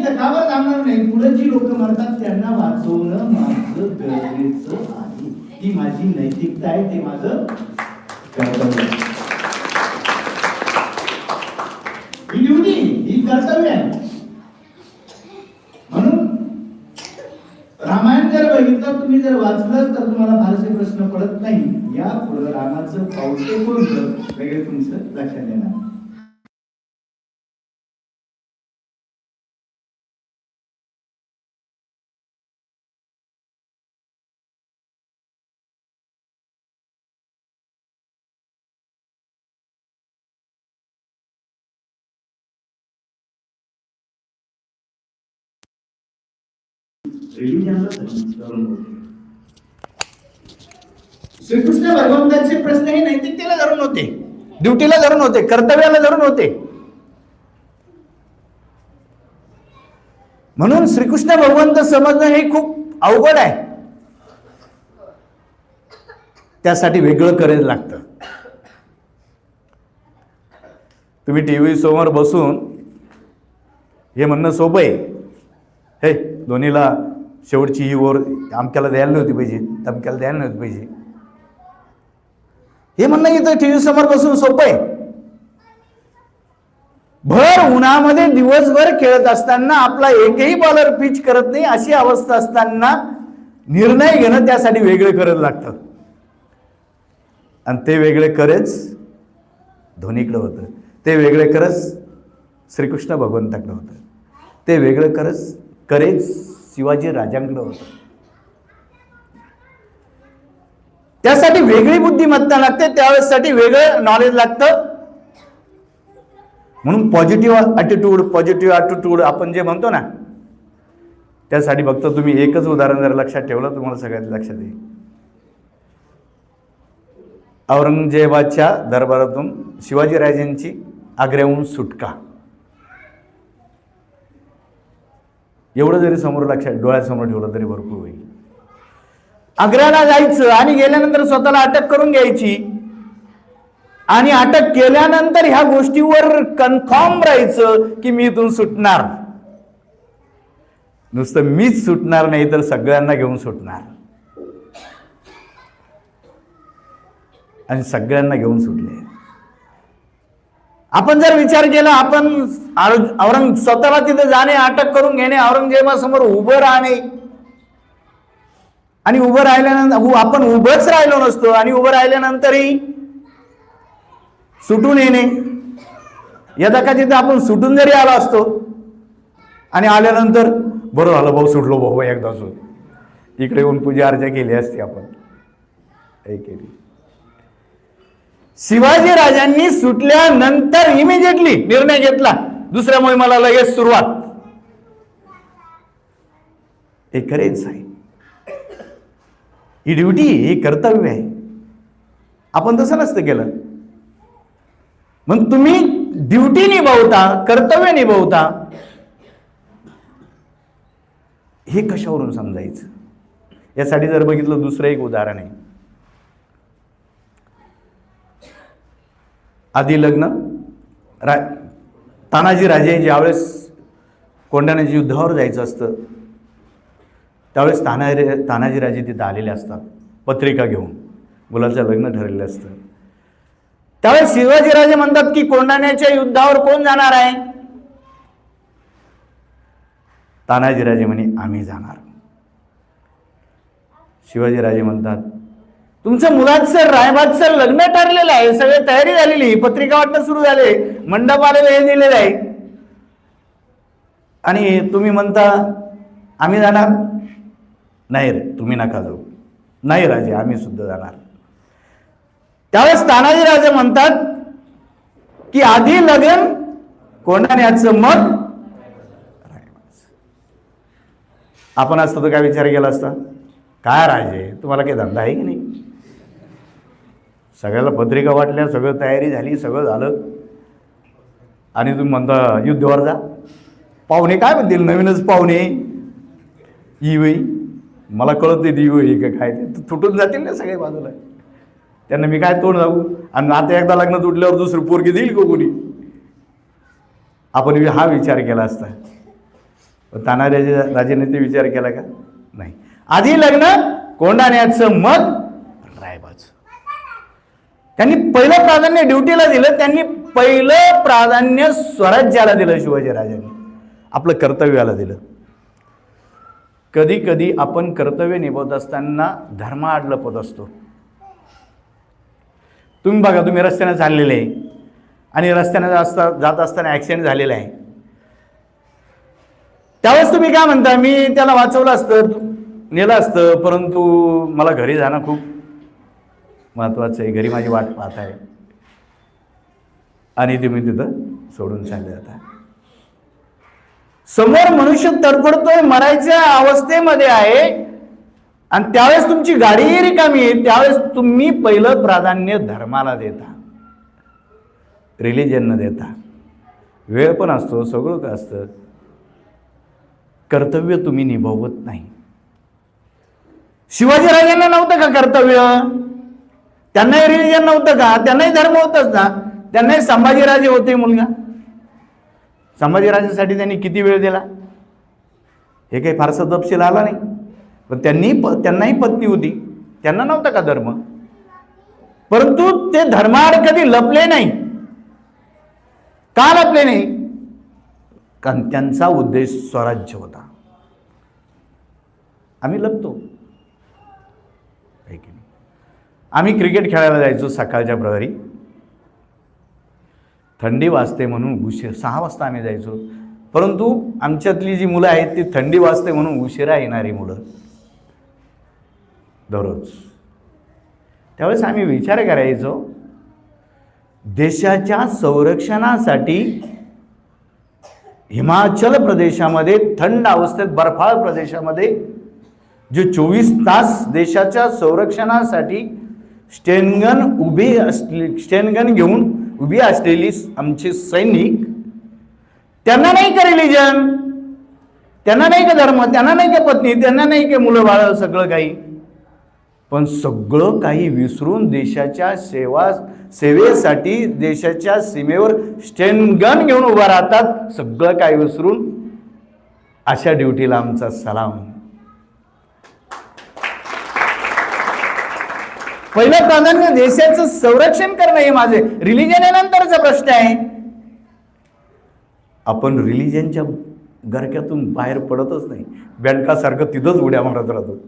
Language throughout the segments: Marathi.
इथं का बरं थांबणार नाही. पुढे जी लोक मरतात त्यांना वाचवणं माझं गरजेचं आहे. ही माझी नैतिकता आहे ते माझं कर्तव्य ही ड्युटी ही कर्तव्य आहे. म्हणून रामायण जर बघितलं तुम्ही जर वाचलं तर तुम्हाला फारसे प्रश्न पडत नाही. या पुढे रामाचं पावते कोणतं वगैरे तुमचं लक्षात येणार. श्रीकृष्ण भगवंताचे प्रश्न हे नैतिकतेला धरून होते. ड्युटीला धरून होते कर्तव्याला धरून होते. म्हणून श्रीकृष्ण भगवंत समजणं हे खूप अवघड आहे. त्यासाठी वेगळं करायला लागतं. तुम्ही टी व्ही समोर बसून हे म्हणणं सोपं आहे. हे दोन्हीला शेवटची ही ओर अमक्याला द्यायला नव्हती पाहिजे तमक्याला द्यायला नव्हती पाहिजे. हे म्हणणं इथं टी व्ही समोर बसून सोपं आहे. भर उन्हामध्ये दिवसभर खेळत असताना आपला एकही बॉलर पिच करत नाही अशी अवस्था असताना निर्णय घेणं त्यासाठी वेगळे करत लागतं. आणि ते वेगळे करेच धोनीकडं होतं. ते वेगळे करच श्रीकृष्ण भगवंताकडं होतं. ते वेगळं करच करेच शिवाजी राजांकडं होतं. त्यासाठी वेगळी बुद्धिमत्ता लागते त्यावेळेसाठी वेगळं नॉलेज लागतं. म्हणून पॉझिटिव्ह ॲटिट्यूड पॉझिटिव्ह ॲटिट्यूड आपण जे म्हणतो ना त्यासाठी फक्त तुम्ही एकच उदाहरण जर लक्षात ठेवलं तुम्हाला सगळ्यात लक्षात येईल. औरंगजेबाच्या दरबारातून शिवाजीराजांची आग्र्याहून सुटका. एवढं जरी समोर लक्षात डोळ्यासमोर ठेवलं तरी भरपूर होईल. आग्र्याला जायचं आणि गेल्यानंतर स्वतःला अटक करून घ्यायची. आणि अटक केल्यानंतर ह्या गोष्टीवर कन्फर्म राहायचं की मी इथून सुटणार. नुसतं मीच सुटणार नाही तर सगळ्यांना घेऊन सुटणार. आणि सगळ्यांना घेऊन सुटले. आपण जर विचार केला आपण औरंग स्वतःला तिथे जाणे अटक करून घेणे औरंगजेबासमोर उभं राहणे. आणि उभं राहिल्यानंतर आपण उभंच राहिलो नसतो आणि उभं राहिल्यानंतरही सुटून येणे. यदा का तिथं आपण सुटून जरी आलो असतो आणि आल्यानंतर बरं झालं भाऊ सुटलो भाऊ एकदा सुट इकडे येऊन पूजा अर्चा केली असती आपण. हे केली शिवाजी राजांनी सुटल्यानंतर इमिजिएटली निर्णय घेतला. दुसऱ्या मोहिमेला लगेच सुरुवात. हे खरेच आहे ही ड्युटी हे कर्तव्य आहे. आपण तसं नसतं केलं. मग तुम्ही ड्युटी निभावता कर्तव्य निभावता हे कशावरून समजायचं? यासाठी जर बघितलं दुसरं एक उदाहरण आहे. आधी लग्न रा तानाजी राजे ज्यावेळेस कोंढाण्याच्या युद्धावर जायचं असतं त्यावेळेस तानाजी तानाजी राजे तिथं आलेले असतात पत्रिका घेऊन मुलाचं लग्न ठरलेलं असतं. त्यावेळेस शिवाजीराजे म्हणतात की कोंढाण्याच्या युद्धावर कोण जाणार आहे? तानाजीराजे म्हणे आम्ही जाणार. शिवाजीराजे म्हणतात तुमचं मुलाचं रायबाचं लग्न ठरलेलं आहे. सगळे तयारी झालेली पत्रिका वाटणं सुरू झाले. मंडप आलेलं हे दिलेलं आहे. आणि तुम्ही म्हणता आम्ही जाणार? नाही रे तुम्ही नका जाऊ. नाही राजे आम्ही सुद्धा जाणार. त्यावेळेस तानाजी राजे म्हणतात की आधी लग्न कोंढाण्याचं मग आपण असतो तर काय विचार केला असता? काय राजे तुम्हाला काही धंदा आहे की नाही? सगळ्याला पत्रिका वाटल्या सगळं तयारी झाली सगळं झालं. आणि तुम्ही म्हणता युद्धावर जा. पाहुणे काय म्हणतील? नवीनच पाहुणे. ई वई मला कळत नाही ती वही का काय ते. तुटून जातील ना सगळ्या बाजूला. त्यांना मी काय तोंड जाऊ आणि आता एकदा लग्न तुटल्यावर दुसरी पोरगी देईल का कोणी? आपण हा विचार केला असता. तानाराजे राजेने ते विचार केला का? नाही. आधी लग्न कोंडाण्याचं मत त्यांनी पहिलं प्राधान्य ड्युटीला दिलं त्यांनी पहिलं प्राधान्य स्वराज्याला दिलं शिवाजीराजांनी आपलं कर्तव्याला दिलं. कधी कधी आपण कर्तव्य निभवत असताना धर्माआड लपत असतो. तुम्ही बघा तुम्ही रस्त्याने चाललेले आहे. आणि रस्त्याने असता जात असताना ॲक्सिडेंट झालेला आहे. त्यावेळेस तुम्ही काय म्हणता? मी त्याला वाचवलं असतं नेलं असतं परंतु मला घरी जाणं खूप महत्त्वाचं आहे. घरी माझी वाट पाहत आहे. आणि तुम्ही तिथं सोडून चालले जाता समोर मनुष्य तडफडतोय मरायच्या अवस्थेमध्ये आहे. आणि त्यावेळेस तुमची गाडीही रिकामी आहे. त्यावेळेस तुम्ही पहिलं प्राधान्य धर्माला देता. रिलिजन देता. वेळ पण असतो सगळं काय असतं. कर्तव्य तुम्ही निभावत नाही. शिवाजीराजांना नव्हतं का कर्तव्य? त्यांनाही रिलिजन नव्हतं का? त्यांनाही धर्म होतच ना. त्यांनाही संभाजीराजे होते मुलगा. संभाजीराजांसाठी त्यांनी किती वेळ दिला? हे काही फारसा तपशील आला नाही. पण त्यांनी प त्यांनाही पत्नी होती. त्यांना नव्हता का धर्म? परंतु ते धर्माआड कधी लपले नाही. का लपले नाही? कारण त्यांचा उद्देश स्वराज्य होता. आम्ही लपतो आहे की नाही आम्ही क्रिकेट खेळायला जायचो सकाळच्या प्रहरी. थंडी वाजते म्हणून उशीर सहा वाजता आम्ही जायचो. परंतु आमच्यातली जी मुलं आहेत ती थंडी वाजते म्हणून उशिरा येणारी मुलं. दररोज. त्यावेळेस आम्ही विचार करायचो देशाच्या संरक्षणासाठी हिमाचल प्रदेशामध्ये थंड अवस्थेत बर्फाळ प्रदेशामध्ये जे चोवीस तास देशाच्या संरक्षणासाठी स्टेनगन उभी असले स्टेनगन घेऊन उभी असलेली आमचे सैनिक त्यांना नाही का रिलिजन त्यांना नाही का धर्म? त्यांना नाही का पत्नी? त्यांना नाही का मुलं बाळ सगळं काही? पण सगळं काही विसरून देशाच्या सेवा सेवेसाठी देशाच्या सीमेवर स्टेनगन घेऊन उभा राहतात. सगळं काही विसरून अशा ड्युटीला आमचा सलाम. पहिलं प्राधान्य देशाचं संरक्षण करणं हे माझे. रिलिजन नंतरचा प्रश्न आहे. आपण रिलिजनच्या गरक्यातून बाहेर पडतच नाही. बँकासारखं तिथंच उड्या मारत राहतो.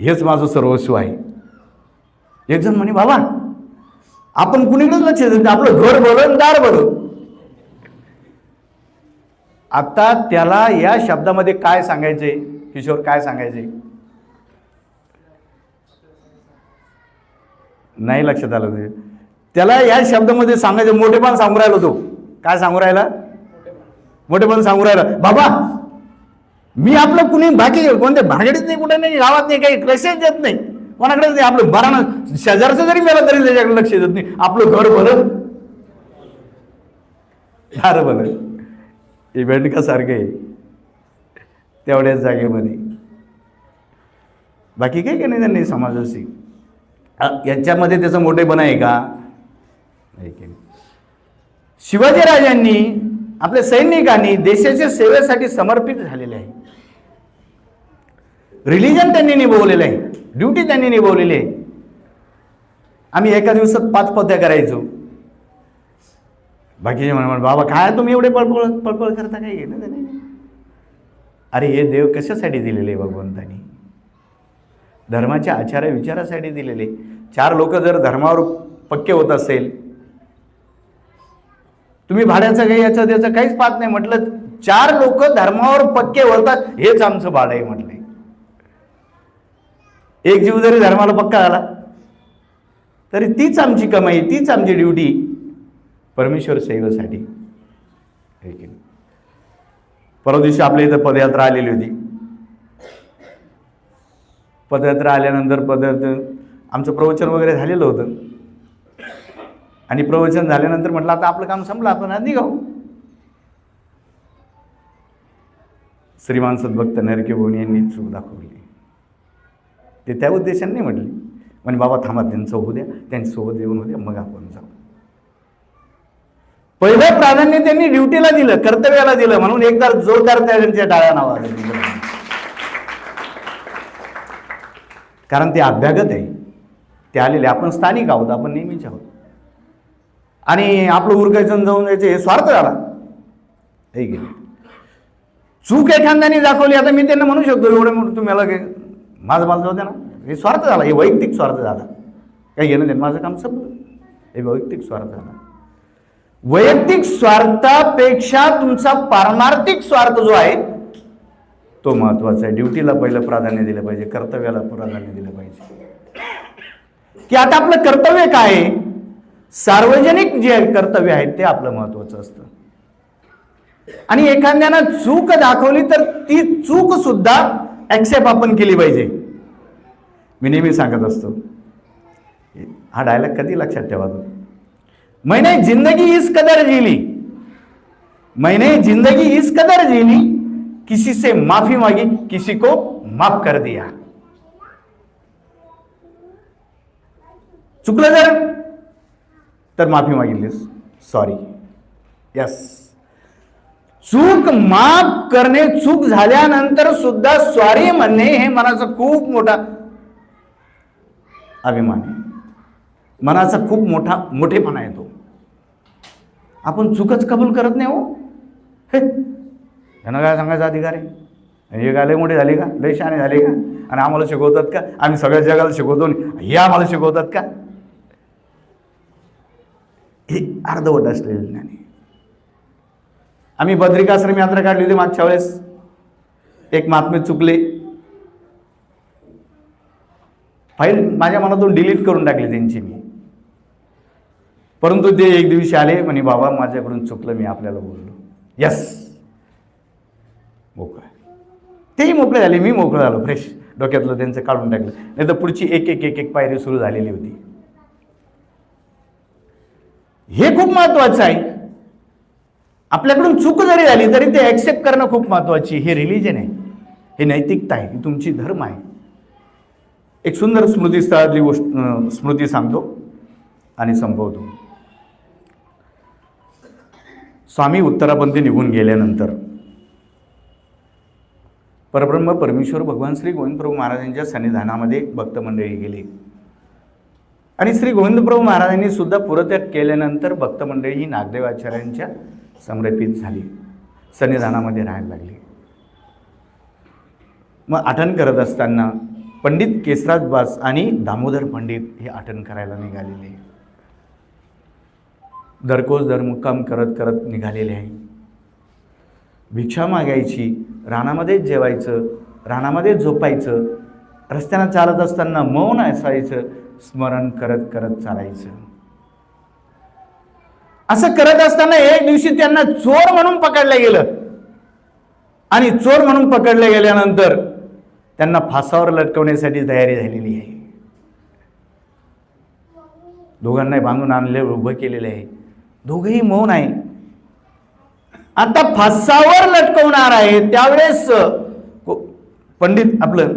हेच माझं सर्वस्व आहे. एक जण म्हणे बाबा आपण कुणीकडेच लक्ष देत आपलं घर भलं दार भलं आता त्याला या शब्दामध्ये काय सांगायचे? किशोर काय सांगायचे? नाही लक्षात आलं ते त्याला या शब्दामध्ये सांगायचं मोठेपण सांगू राहिलो तो. काय सांगू राहिला? मोठेपण सांगू राहिला. बाबा मी आपलं कुणी बाकी कोणत्या भानगडीत नाही कुठे नाही गावात नाही काही लक्षच देत नाही. कोणाकडेच नाही आपलं बरानं शेजारचं जरी मेला तरी त्याच्याकडे लक्ष देत नाही. आपलं घर भलं. दार भलं. इव्हेंट का सारखे आहे? तेवढ्याच जागेमध्ये. बाकी काही काही नाही त्यांनी समाजाशी? याच्यामध्ये त्याचं मोठेपण आहे का? नाही? शिवाजीराजांनी आपल्या सैनिकांनी देशाच्या सेवेसाठी समर्पित झालेले आहे. रिलिजन त्यांनी निभवलेलं आहे. ड्युटी त्यांनी निभवलेली आहे. आम्ही एका दिवसात पाच पद्या करायचो. बाकीचे म्हणा बाबा काय तुम्ही एवढे पळपळ पळपळ करता? काय घेणं त्याने अरे हे देव कशासाठी दिलेले आहे भगवंतानी? धर्माच्या आचार विचारासाठी दिलेले. चार लोक जर धर्मावर पक्के होत असेल तुम्ही भाड्याचं काही याचं त्याचं काहीच पाहत नाही. म्हटलं चार लोक धर्मावर पक्के होतात हेच आमचं भाडं आहे म्हटलंय एक जीव जरी धर्माला पक्का झाला तरी तीच आमची कमाई तीच आमची ड्युटी परमेश्वर सेवेसाठी. परवा दिवशी आपल्या इथं पदयात्रा आलेली होती. पदयात्रा आल्यानंतर पदयात्रा आमचं प्रवचन वगैरे झालेलं होतं. आणि प्रवचन झाल्यानंतर म्हटलं आता आपलं काम संपलं आपण आज निघाऊ. श्रीमान सद्भक्त नरके यांनी चूक दाखवली. ते त्या उद्देशाने म्हटले म्हणे बाबा थांबा त्यांचं होऊ द्या त्यांच्यासोबत येऊन होऊ द्या मग आपण जाऊ. पहिलं प्राधान्य त्यांनी ड्युटीला दिलं कर्तव्याला दिलं म्हणून एकदा जोरदार त्यांच्या टाळ्या नावा कारण ते अभ्यागत आहे. ते आलेले आपण स्थानिक आहोत आपण नेहमीच आहोत. आणि आपलं उरकायचं जाऊन जायचं हे स्वार्थ झाला. हे गेले. चूक एखाद्याने दाखवली आता मी त्यांना म्हणू शकतो एवढं म्हणून तुम्ही मला माझं मला जाऊ द्या ना. हे स्वार्थ झाला हे वैयक्तिक स्वार्थ झाला. काही घेणं देणं माझं काम संपलं. हे वैयक्तिक स्वार्थ झाला. वैयक्तिक स्वार्थापेक्षा तुमचा पारमार्थिक स्वार्थ जो आहे तो महत्त्वाचा आहे. ड्युटीला पहिलं प्राधान्य दिलं पाहिजे. कर्तव्याला प्राधान्य दिलं पाहिजे. की आता आपलं कर्तव्य काय आहे? सार्वजनिक जे कर्तव्य आहेत ते आपलं महत्त्वाचं असतं. आणि एखाद्यानं चूक दाखवली तर ती चूक सुद्धा ॲक्सेप्ट आपण केली पाहिजे. मी नेहमी सांगत असतो हा डायलॉग कधी लक्षात ठेवा तू. मैने जिंदगी इस कदर जी मैने जिंदगी इस कदर जी किसी से माफी मांगी किसी को माफ कर दिया। चुकलं जर तर माफी मागितलीस सॉरी यस चूक माफ करणे चूक झाल्यानंतर सुद्धा सॉरी म्हणणे हे मनाचा खूप मोठा अभिमान आहे. मनाचा खूप मोठा मोठेपणा येतो. आपण चूकच कबूल करत नाही हो. हे त्यांना काय सांगायचा अधिकार? आहे हे काय लय मोठे झाले का? लय शहाणे झाले का? आणि आम्हाला शिकवतात का? आम्ही सगळ्या जगाला शिकवतो हे आम्हाला शिकवतात का? हे अर्धवट असलेले ज्ञान आहे. आम्ही बद्रिकाश्रम यात्रा काढली होती मागच्या वेळेस. एक महात्मे चुकले. फाईल माझ्या मनातून डिलीट करून टाकली त्यांची मी. परंतु ते एक दिवशी आले म्हणे बाबा माझ्याकडून चुकलं मी आपल्याला बोललो. यस मोकळं तेही मोकळे झाले मी मोकळं झालो फ्रेश डोक्यातलं त्यांचं काढून टाकलं. नाही तर पुढची एक एक एक एक पायरी सुरू झालेली होती. हे खूप महत्वाचं आहे. आपल्याकडून चूक जरी झाली तरी ते ॲक्सेप्ट करणं खूप महत्त्वाची हे रिलिजन आहे. हे नैतिकता आहे. ही तुमची धर्म आहे. एक सुंदर स्मृतीस्थळातली गोष्ट स्मृती सांगतो आणि संपवतो. स्वामी उत्तरापंथी निघून गेल्यानंतर परब्रह्म परमेश्वर भगवान श्री गोविंदप्रभू महाराजांच्या सन्निधानामध्ये भक्त मंडळी गेली. आणि श्री गोविंदप्रभू महाराजांनी सुद्धा पुरत्याग केल्यानंतर भक्त मंडळी ही नागदेवाचार्यांच्या समर्पित झाली. सन्निधानामध्ये राहायला लागली. मग आठवण करत असताना पंडित केसराज बास आणि दामोदर पंडित हे आठवण करायला निघालेले. दरकोज दरमुक्काम करत करत निघालेले आहे. भिक्षा मागायची रानामध्येच जेवायचं रानामध्येच झोपायचं रस्त्यानं चालत असताना मौन असायचं स्मरण करत करत चालायचं. असं करत असताना एक दिवशी त्यांना चोर म्हणून पकडलं गेलं. आणि चोर म्हणून पकडले गेल्यानंतर त्यांना फासावर लटकवण्यासाठी तयारी झालेली आहे. दोघांना बांधून आणले उभं केलेले आहे. दोघंही मौन आहे. आता फासावर लटकवणार आहे त्यावेळेस को- पंडित आपलं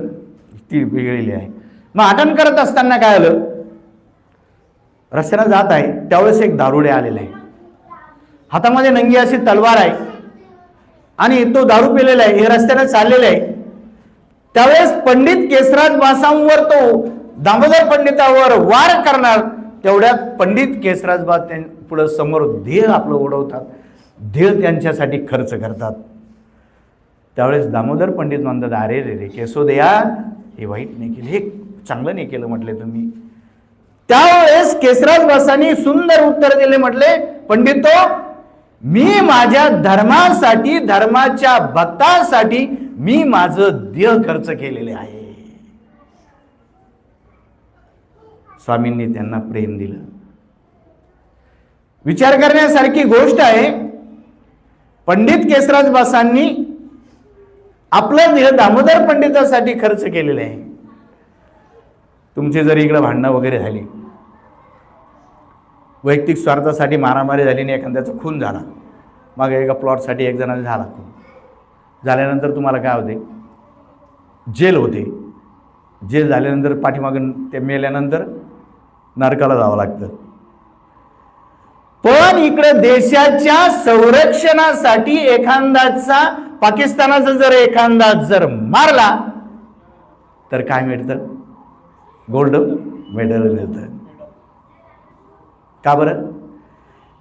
ती वेगळेली आहे. मग अटन करत असताना काय आलं? रस्त्यानं जात आहे त्यावेळेस एक दारुडे आलेला आहे. हातामध्ये नंगी अशी तलवार आहे. आणि तो दारू पिलेला आहे हे रस्त्यानं चाललेला आहे. त्यावेळेस पंडित केसराज बासांवर तो दामोदर पंडितावर वार करणार तेवढ्यात पंडित केसराज बा पुढं समोर देह आपलं उडवतात. ध्येय त्यांच्यासाठी खर्च करतात. त्यावेळेस दामोदर पंडित म्हणतात अरे रे रे केसोदया हे वाईट नाही केलं हे चांगलं नाही केलं म्हटले तुम्ही. त्यावेळेस केसराज बासांनी सुंदर उत्तर दिले म्हटले पंडितो मी माझ्या धर्मासाठी धर्माच्या भक्तासाठी मी माझं देह खर्च केलेले आहे. स्वामींनी त्यांना प्रेम दिलं. विचार करण्यासारखी गोष्ट आहे पंडित केसराज बासांनी आपलं देह दामोदर पंडितासाठी खर्च केलेलं आहे. तुमची जर इकडं भांडणं वगैरे झाली वैयक्तिक स्वार्थासाठी मारामारी झाली आणि एखाद्याचा खून झाला मग एका प्लॉटसाठी एक जणांना झाला. खून झाल्यानंतर तुम्हाला काय होते? जेल होते. जेल झाल्यानंतर पाठीमागून ते मेल्यानंतर नरकाला जावं लागतं. पण इकडे देशाच्या संरक्षणासाठी एखादाचा पाकिस्तानाचा जर एखादा जर मारला तर काय मिळतं? गोल्ड मेडल मिळतं. का बरं?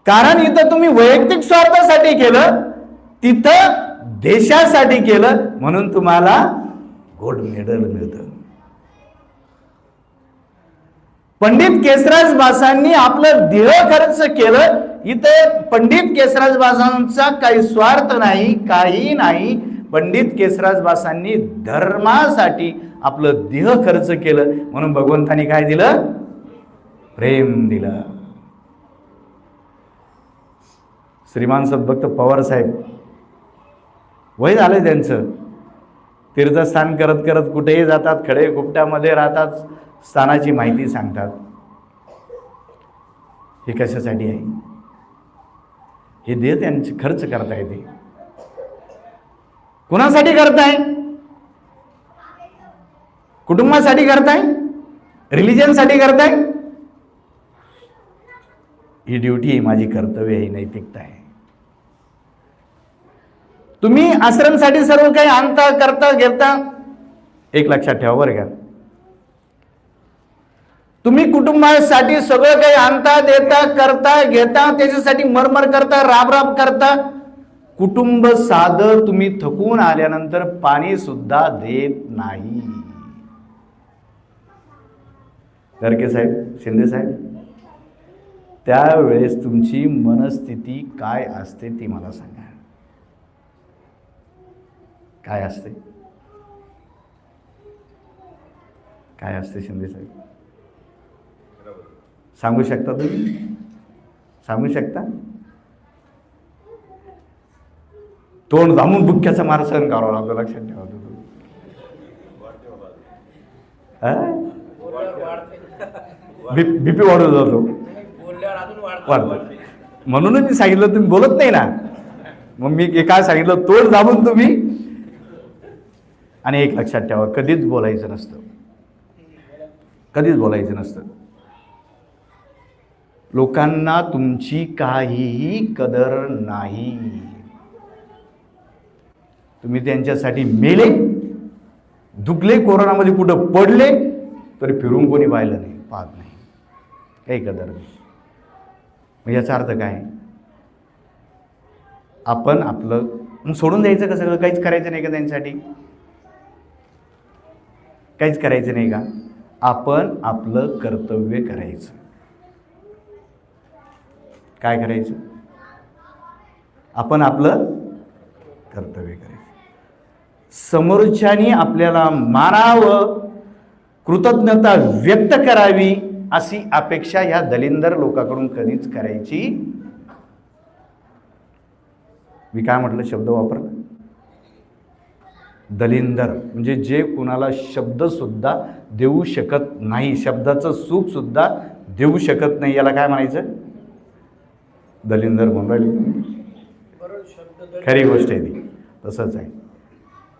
कारण इथं तुम्ही वैयक्तिक स्वार्थासाठी केलं तिथं देशासाठी केलं म्हणून तुम्हाला गोल्ड मेडल मिळतं. पंडित केसराज बासांनी आपलं देह खर्च केलं. इथे पंडित केसराज बासांचा काही स्वार्थ नाही काही नाही. पंडित केसराज बासांनी धर्मासाठी आपलं देह खर्च केलं. म्हणून भगवंतानी काय दिलं? प्रेम दिलं. श्रीमान सद्भक्त पवार साहेब वय झालं त्यांचं. तीर्थस्थान करत करत कुठेही जातात खडे गुप्टामध्ये राहतात. स्थानाची माहिती सांगतात. हे कशासाठी आहे? हे देह त्यांचे खर्च करताय ते कुणासाठी करताय? कुटुंबासाठी करताय? रिलिजनसाठी करताय? ही ड्युटी आहे माझी कर्तव्य आहे ही नैतिकता आहे. तुम्ही आश्रमसाठी सर्व काही आणता करता घेता एक लक्षात ठेवा बरं का. तुम्ही कुटुंबासाठी सगळं काही आणता देता करता घेता त्याच्यासाठी मरमर करता राबराब करता. कुटुंब सादर तुम्ही थकून आल्यानंतर पाणी सुद्धा देत नाही. दरके साहेब शिंदे साहेब त्यावेळेस तुमची मनस्थिती काय असते ती मला सांगा. काय असते? काय असते शिंदे साहेब? सांगू शकता तुम्ही? सांगू शकता? तोंड जामून बुक्क्याचा मार सहन करावा लागतो लक्षात ठेवा तुम्ही. बीपी वाढत जातो. वाढतो. म्हणूनच मी सांगितलं तुम्ही बोलत नाही ना. मग मी काय सांगितलं तोंड दाबून तुम्ही. आणि एक लक्षात ठेवा कधीच बोलायचं नसतं. कधीच बोलायचं नसतं. लोकांना तुमची काहीही कदर नाही. तुम्ही त्यांच्यासाठी मेले दुखले कोरोनामध्ये कुठं पडले तरी फिरून कोणी पाहिलं नाही पाहत नाही. काही कदर नाही. मग याचा अर्थ काय? आपण आपलं मग सोडून द्यायचं का सगळं? काहीच करायचं नाही का त्यांच्यासाठी? काहीच करायचं नाही का? आपण आपलं कर्तव्य करायचं. काय करायचं? आपण आपलं कर्तव्य करायचं. समोरच्यानी आपल्याला मानावं कृतज्ञता व्यक्त करावी अशी अपेक्षा ह्या दलिंदर लोकांकडून कधीच करायची मी काय म्हटलं? शब्द वापरला? दलिंदर म्हणजे जे कुणाला शब्दसुद्धा देऊ शकत नाही शब्दाचं सुखसुद्धा देऊ शकत नाही याला काय म्हणायचं? दलिंदर म्हणून खरी गोष्ट आहे ती. तसंच आहे.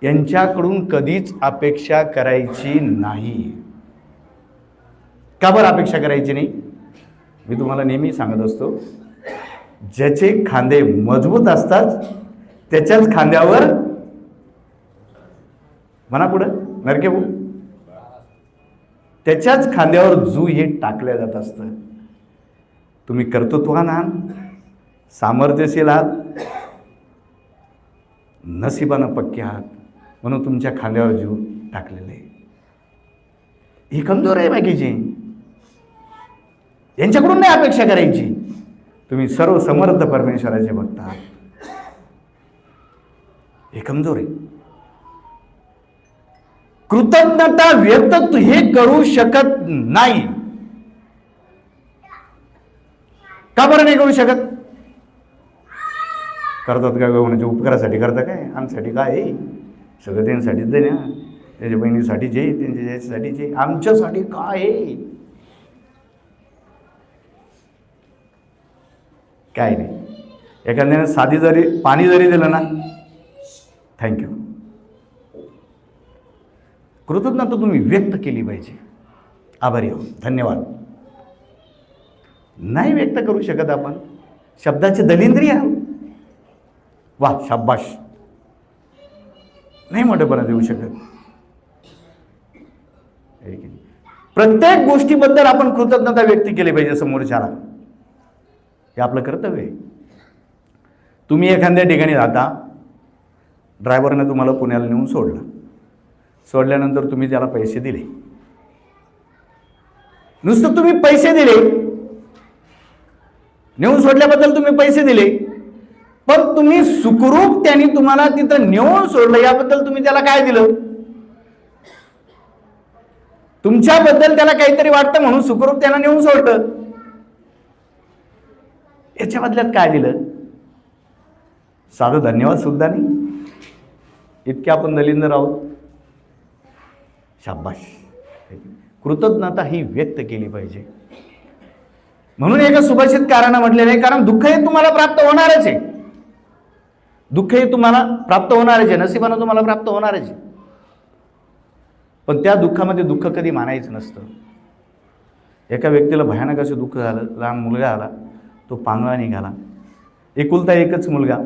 यांच्याकडून कधीच अपेक्षा करायची नाही. का बरं अपेक्षा करायची नाही? मी तुम्हाला नेहमी सांगत असतो ज्याचे खांदे मजबूत असतात त्याच्याच खांद्यावर म्हणा पुढं नरके भाऊ त्याच्याच खांद्यावर जू हे टाकल्या जात असतं. तुम्ही कर्तृत्वान आहात. सामर्थ्यशील आहात. नशिबानं पक्के आहात. म्हणून तुमच्या खांद्यावर जीव टाकलेले ही कमजोर आहे बाकीची. यांच्याकडून नाही अपेक्षा करायची. तुम्ही सर्व समर्थ परमेश्वराचे भक्त आहात. हे कमजोर आहे. कृतज्ञता व्यक्त हे करू शकत नाही. का बरं नाही करू शकत? करतात काय म्हणजे उपकारासाठी करता काय? आमच्यासाठी काय? आहे सगळं त्यांच्यासाठीच दे ना. त्याच्या बहिणीसाठी जे त्यांच्या ज्याच्यासाठी जे. आमच्यासाठी काय? आहे काय नाही. एखाद्याने साधी जरी पाणी जरी दिलं ना थँक्यू कृतज्ञता तुम्ही व्यक्त केली पाहिजे. आभारी हो धन्यवाद. नाही व्यक्त करू शकत आपण. शब्दाचे दलिंद्री आहोत. वा शाबाश. नाही मोठेपणा देऊ शकत. नाही? प्रत्येक गोष्टीबद्दल आपण कृतज्ञता व्यक्त केली पाहिजे समोरच्याला. हे आपलं कर्तव्य आहे. तुम्ही एखाद्या ठिकाणी राहता ड्रायव्हरने तुम्हाला पुण्याला नेऊन सोडलं. सोडल्यानंतर तुम्ही त्याला पैसे दिले. नुसतं तुम्ही पैसे दिले. नेऊन सोडल्याबद्दल तुम्ही पैसे दिले. पण तुम्ही सुखरूप त्यांनी तुम्हाला तिथं नेऊन सोडलं याबद्दल तुम्ही त्याला काय दिलं? तुमच्याबद्दल त्याला काहीतरी वाटतं म्हणून सुखरूप त्यांना नेऊन सोडलं. याच्या बदल्यात काय दिलं? साधं धन्यवाद सुद्धा नाही. इतके आपण दलिंदर आहोत शाबाश कृतज्ञता ही व्यक्त केली पाहिजे. म्हणून एका सुभाषित कारणं म्हटलेलं आहे कारण दुःख हे तुम्हाला प्राप्त होणारच आहे. दुःख हे तुम्हाला प्राप्त होणारच आहे नशिबानं तुम्हाला प्राप्त होणारच आहे. पण त्या दुःखामध्ये दुःख कधी मानायचं नसतं. एका व्यक्तीला भयानक असं दुःख झालं लहान मुलगा आला तो पांगळा निघाला. एकुलता एकच मुलगा.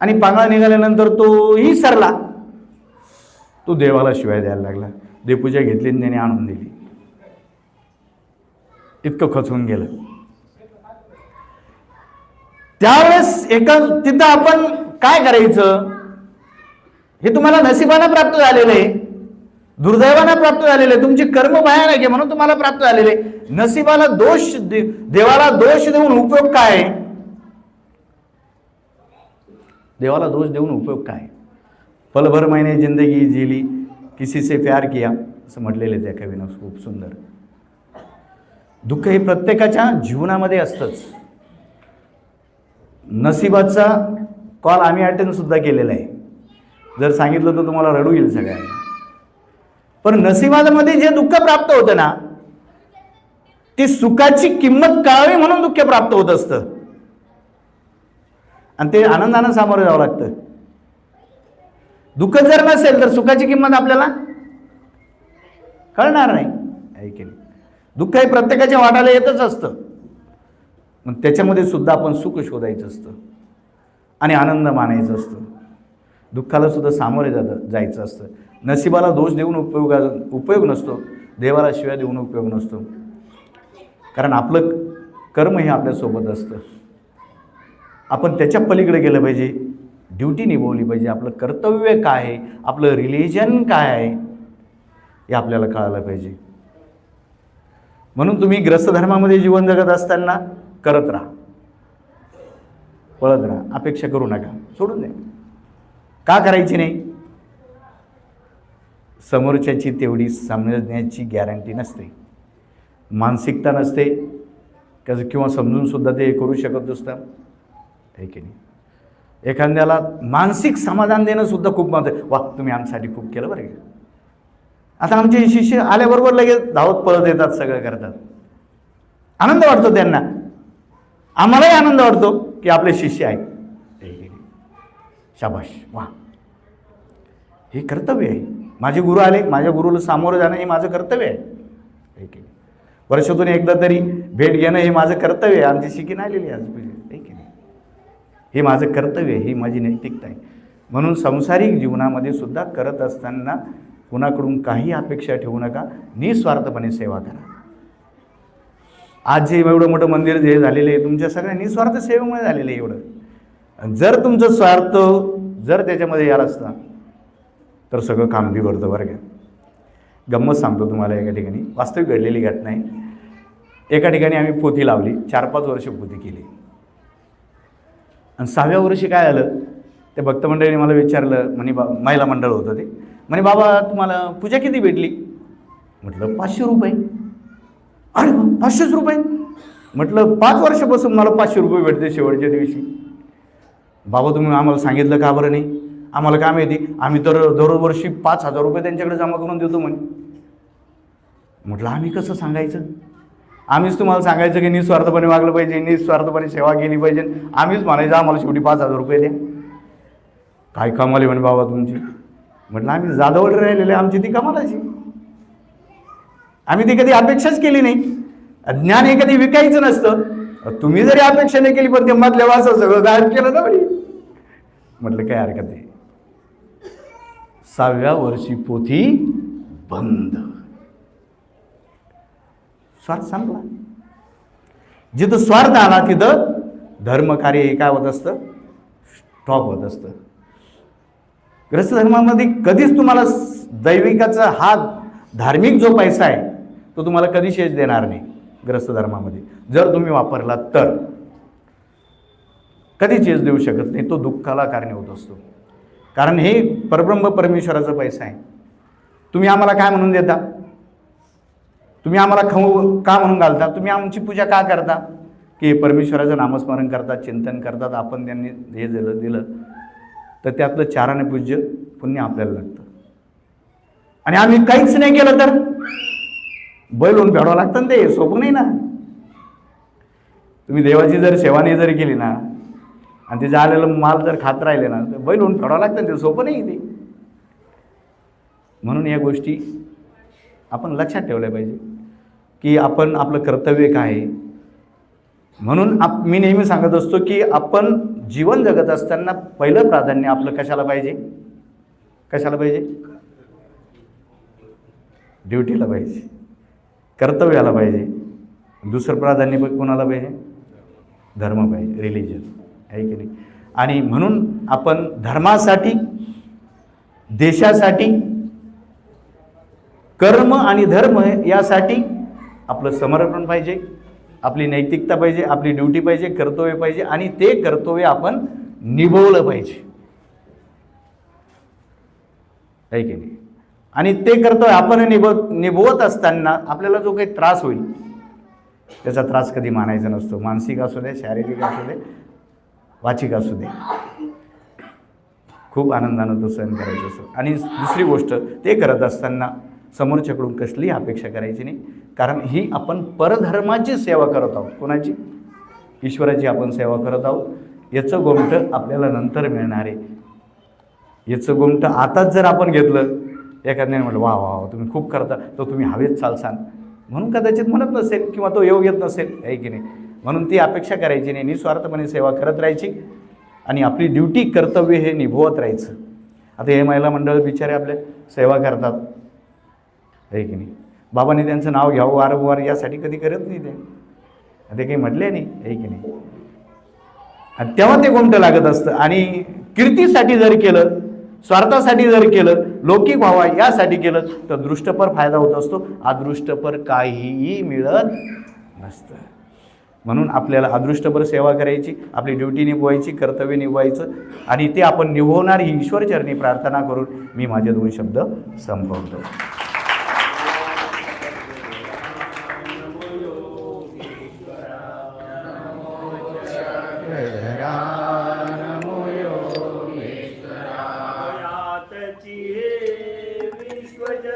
आणि पांगळा निघाल्यानंतर तोही सरला. तो देवाला शिवाय द्यायला लागला. देवपूजा घेतली आणि त्याने आणून दिली. इतकं खचून गेलं. त्यावेळेस एका तिथं आपण काय करायचं? हे तुम्हाला नशिबानं प्राप्त झालेलं आहे. दुर्दैवानं प्राप्त झालेलं आहे. तुमची कर्म भयानक आहे म्हणून तुम्हाला प्राप्त झालेले आहे. नशिबाला दोष दे- देवाला दोष देऊन उपयोग काय? देवाला दोष देऊन उपयोग काय? पलभर महिने जिंदगी जिली किसी से प्यार किया असं म्हटलेलं आहे त्या कवीनं खूप सुंदर. दुःख हे प्रत्येकाच्या जीवनामध्ये असतंच. नशिबाचा कॉल आम्ही अटेंडसुद्धा केलेला आहे. जर सांगितलं तर तुम्हाला रडू येईल सगळ्यांना. पण नशिबामध्ये जे दुःख प्राप्त होतं ना ते सुखाची किंमत कळावी म्हणून दुःख प्राप्त होत असतं. आणि ते आनंदानं सामोरं जावं लागतं. दुःख जर नसेल तर सुखाची किंमत आपल्याला कळणार नाही. ऐकेल दुःख हे प्रत्येकाच्या वाटाला येतच असतं. मग त्याच्यामध्ये सुद्धा आपण सुख शोधायचं असतं. आणि आनंद मानायचं असतं. दुःखाला सुद्धा सामोरे जात जायचं असतं. नशिबाला दोष देऊन उपयोगा उपयोग नसतो. देवाला शिवाय देऊन उपयोग नसतो. कारण आपलं कर्म हे आपल्यासोबत असतं. आपण त्याच्या पलीकडे गेलं पाहिजे. ड्युटी निभावली पाहिजे. आपलं कर्तव्य काय आहे? आपलं रिलिजन काय आहे? हे आपल्याला कळायला पाहिजे. म्हणून तुम्ही ग्रस्त धर्मामध्ये जीवन जगत असताना करत राहा. पळत राहा. अपेक्षा करू नका. सोडून द्या. का करायची नाही? समोरच्याची तेवढी समजण्याची गॅरंटी नसते. मानसिकता नसते. कसं किंवा समजूनसुद्धा ते करू शकत नसतं. आहे की नाही? एखाद्याला मानसिक समाधान देणं सुद्धा खूप महत्त्व वा तुम्ही आमच्यासाठी खूप केलं बरं का? आता आमचे शिष्य आल्याबरोबर लगेच धावत पळत येतात सगळं करतात. आनंद वाटतो त्यांना. आम्हालाही आनंद वाटतो की आपले शिष्य आहेत. आहे शाबाश. वा. हे कर्तव्य आहे. माझे गुरु आले माझ्या गुरुला सामोरं जाणं हे माझं कर्तव्य आहे. ठीक आहे वर्षातून एकदा तरी भेट घेणं हे माझं कर्तव्य आहे. आमची शिकीन आलेली आज ठीक आहे हे माझं कर्तव्य आहे. ही माझी नैतिकता आहे. म्हणून संसारिक जीवनामध्ये सुद्धा करत असताना कुणाकडून काही अपेक्षा ठेवू नका. निस्वार्थपणे सेवा करा. आज जे एवढं मोठं मंदिर जे झालेलं आहे तुमच्या सगळ्या निस्वार्थ सेवेमुळे झालेलं आहे एवढं. आणि जर तुमचं स्वार्थ जर त्याच्यामध्ये यायला असता तर सगळं काम बिघडतं बरं का. गंमत सांगतो तुम्हाला एका ठिकाणी. वास्तविक घडलेली घटना आहे. एका ठिकाणी आम्ही पोथी लावली. चार पाच वर्ष पोथी केली. आणि सहाव्या वर्षी काय आलं त्या भक्तमंडळीने मला विचारलं म्हणे बा महिला मंडळ होतं ते. म्हणे बाबा तुम्हाला पूजा किती भेटली? म्हटलं पाचशे रुपये. अरे मग पाचशेच रुपये. म्हटलं पाच वर्षापासून मला पाचशे रुपये भेटते शेवटच्या दिवशी. बाबा तुम्ही आम्हाला सांगितलं का बरं नाही? आम्हाला काय माहिती? आम्ही तर दरवर्षी पाच हजार रुपये त्यांच्याकडे जमा करून देतो म्हणे. म्हटलं आम्ही कसं सांगायचं? आम्हीच तुम्हाला सांगायचं की निस्वार्थपणे वागलं पाहिजे निस्वार्थपणे सेवा केली पाहिजे. आम्हीच म्हणायचं आम्हाला शेवटी पाच हजार रुपये द्या. काय कमाले म्हणे बाबा तुमची. म्हटलं आम्ही जाधवड राहिलेले आमची ती कमालाची आम्ही ती कधी अपेक्षाच केली नाही. ज्ञान हे कधी विकायचं नसतं. तुम्ही जरी अपेक्षा नाही केली पण ते मधल्या वाचा सगळं गायब केलं ना म्हणजे म्हटलं काय हरकत नाही. सहाव्या वर्षी पोथी बंद. स्वार्थ संपला. जिथं स्वार्थ आला तिथं धर्मकार्य हे काय होत असतं स्टॉप होत असतं. ग्रस्त धर्मामध्ये कधीच तुम्हाला दैविकाचा हा धार्मिक जो पैसा आहे तो तुम्हाला कधी शेष देणार नाही ग्रस्त धर्मामध्ये. जर तुम्ही वापरला तर. कधी चेज देऊ शकत नाही. तो दुःखाला कारणीभूत असतो. कारण हे परब्रह्म परमेश्वराचा पैसा आहे. तुम्ही आम्हाला काय म्हणून देता? तुम्ही आम्हाला खाऊ का म्हणून घालता? तुम्ही आमची पूजा का करता? की परमेश्वराचं नामस्मरण करतात चिंतन करतात आपण त्यांनी हे दिलं दिलं. तर त्यातलं चाराने पूज्य पुण्य आपल्याला लागतं. आणि आम्ही काहीच नाही केलं तर? बैल होऊन फेडावं लागतं ना ते सोपं नाही ना. तुम्ही देवाची जर सेवाने जर जरी केली ना आणि तिचं आलेलं माल जर खात राहिले ना तर बैल होऊन फेडावं लागतं ते सोपं नाही ते. म्हणून या गोष्टी आपण लक्षात ठेवल्या पाहिजे की आपण आपलं कर्तव्य काय आहे. म्हणून आप मी नेहमी सांगत असतो की आपण जीवन जगत असताना पहिलं प्राधान्य आपलं कशाला पाहिजे? कशाला पाहिजे? ड्युटीला पाहिजे. कर्तव्याला पाहिजे. दुसरं प्राधान्य पण कोणाला पाहिजे? धर्म पाहिजे रिलिजन आहे की नाही? आणि म्हणून आपण धर्मासाठी देशासाठी कर्म आणि धर्म यासाठी आपलं समर्पण पाहिजे आपली नैतिकता पाहिजे आपली ड्युटी पाहिजे कर्तव्य पाहिजे आणि ते कर्तव्य आपण निभवलं पाहिजे. आहे की नाही? आणि ते कर्तव्य आपण निभव निभवत असताना आपल्याला जो काही त्रास होईल त्याचा त्रास कधी मानायचा नसतो. मानसिक असू दे शारीरिक असू दे वाचिक असू दे. खूप आनंदानं तो सहन करायचा असतो. आणि दुसरी गोष्ट ते करत असताना समोरच्याकडून कसलीही अपेक्षा करायची नाही. कारण ही आपण परधर्माची सेवा करत आहोत. कोणाची? ईश्वराची आपण सेवा करत आहोत. याचं गोमटं आपल्याला नंतर मिळणार आहे. याचं गोमटं आताच जर आपण घेतलं एखाद्याने म्हटलं वा वा वा, तुम्ही खूप करता तर तुम्ही हवेत चालसान. म्हणून कदाचित म्हणत नसेल किंवा तो योग येत नसेल आहे की नाही? म्हणून ती अपेक्षा करायची नाही. निस्वार्थपणे सेवा करत राहायची आणि आपली ड्युटी कर्तव्य हे निभवत राहायचं. आता हे महिला मंडळ बिचारे आपल्या सेवा करतात. आहे की नाही? बाबांनी त्यांचं नाव घ्यावं वारंवार यासाठी कधी करत नाही ते. ते काही म्हटले नाही आहे की नाही? आणि तेव्हा ते गोमटं लागत असतं. आणि कीर्तीसाठी जर केलं स्वार्थासाठी जर केलं लौकिक व्हावा यासाठी केलं तर दृष्टपर फायदा होत असतो. अदृष्टपर काहीही मिळत नसतं. म्हणून आपल्याला अदृष्टपर सेवा करायची आपली ड्युटी निभवायची कर्तव्य निभवायचं आणि ते आपण निभवणार ही ईश्वरचरणी प्रार्थना करून मी माझे दोन शब्द संपवतो. हे विश्व